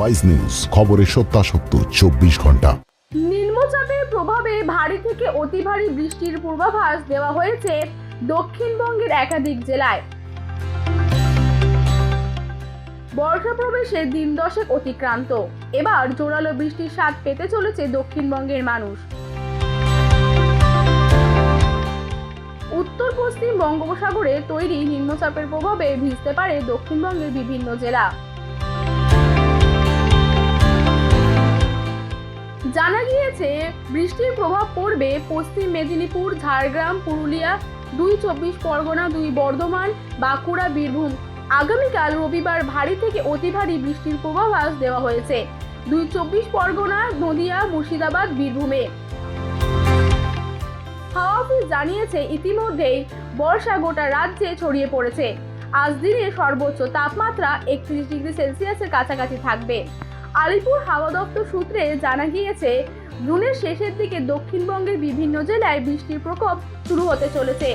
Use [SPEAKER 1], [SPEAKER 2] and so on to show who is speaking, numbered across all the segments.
[SPEAKER 1] wise news খবরের সত্যাসত্য চব্বিশ ঘন্টা
[SPEAKER 2] নিম্নচাপের প্রভাবে ভারী থেকে অতি ভারী বৃষ্টির পূর্বাভাস দেওয়া হয়েছে দক্ষিণবঙ্গের একাধিক জেলায় বর্ষা প্রবেশে দিন দশেক অতিক্রান্ত এবার জোরালো বৃষ্টির স্বাদ পেতে চলেছে দক্ষিণবঙ্গের মানুষ উত্তর পশ্চিম বঙ্গোপসাগরে তৈরি নিম্নচাপের প্রভাবে ভিজতে পারে দক্ষিণবঙ্গের বিভিন্ন জেলা জানা গিয়েছে বৃষ্টির প্রভাব পড়বে পশ্চিম মেদিনীপুর ঝাড়গ্রাম পুরুলিয়া দুই চব্বিশ পরগনা দুই বর্ধমান বাঁকুড়া বীরভূম আগামীকাল রবিবার ভারী থেকে অতি ভারী বৃষ্টির পূর্বাভাস দেওয়া হয়েছে দুই চব্বিশ পরগনা নদিয়া মুর্শিদাবাদ বীরভূমে হাওয়া অফিস জানিয়েছে ইতিমধ্যেই বর্ষা গোটা রাজ্যে ছড়িয়ে পড়েছে আজ দিনে সর্বোচ্চ তাপমাত্রা একত্রিশ ডিগ্রি সেলসিয়াসের কাছাকাছি থাকবে আলিপুর হাওয়া দপ্তর সূত্রে জানা গিয়েছে জুনের শেষের দিকে দক্ষিণবঙ্গের বিভিন্ন জেলায় বৃষ্টির প্রকোপ শুরু হতে চলেছে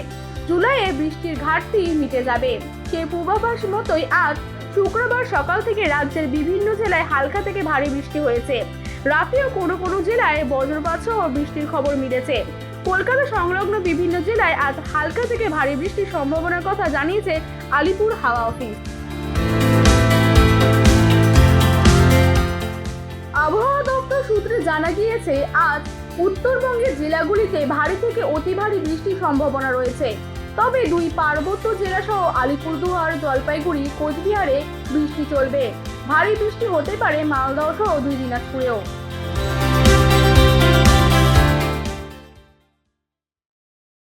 [SPEAKER 2] জুলাইয়ে বৃষ্টির ঘাটতি মিটে যাবে সে পূর্বাভাস মতোই আজ শুক্রবার সকাল থেকে রাজ্যের বিভিন্ন জেলায় হালকা থেকে ভারী বৃষ্টি হয়েছে রাতেও কোনো কোনো জেলায় বজ্রপাত সহ বৃষ্টির খবর মিলেছে কলকাতা সংলগ্ন বিভিন্ন জেলায় আজ হালকা থেকে ভারী বৃষ্টির সম্ভাবনার কথা জানিয়েছে আলিপুর হাওয়া অফিস আবহাওয়া দপ্তর সূত্রে জানা গিয়েছে আজ উত্তরবঙ্গের জেলাগুলিতে ভারী থেকে অতি ভারী বৃষ্টির সম্ভাবনা রয়েছে তবে দুই পার্বত্য জেলা সহ আলিপুরদুয়ার জলপাইগুড়ি কোচবিহারে বৃষ্টি চলবে ভারী বৃষ্টি হতে পারে মালদহ সহ দুই দিনাজপুরেও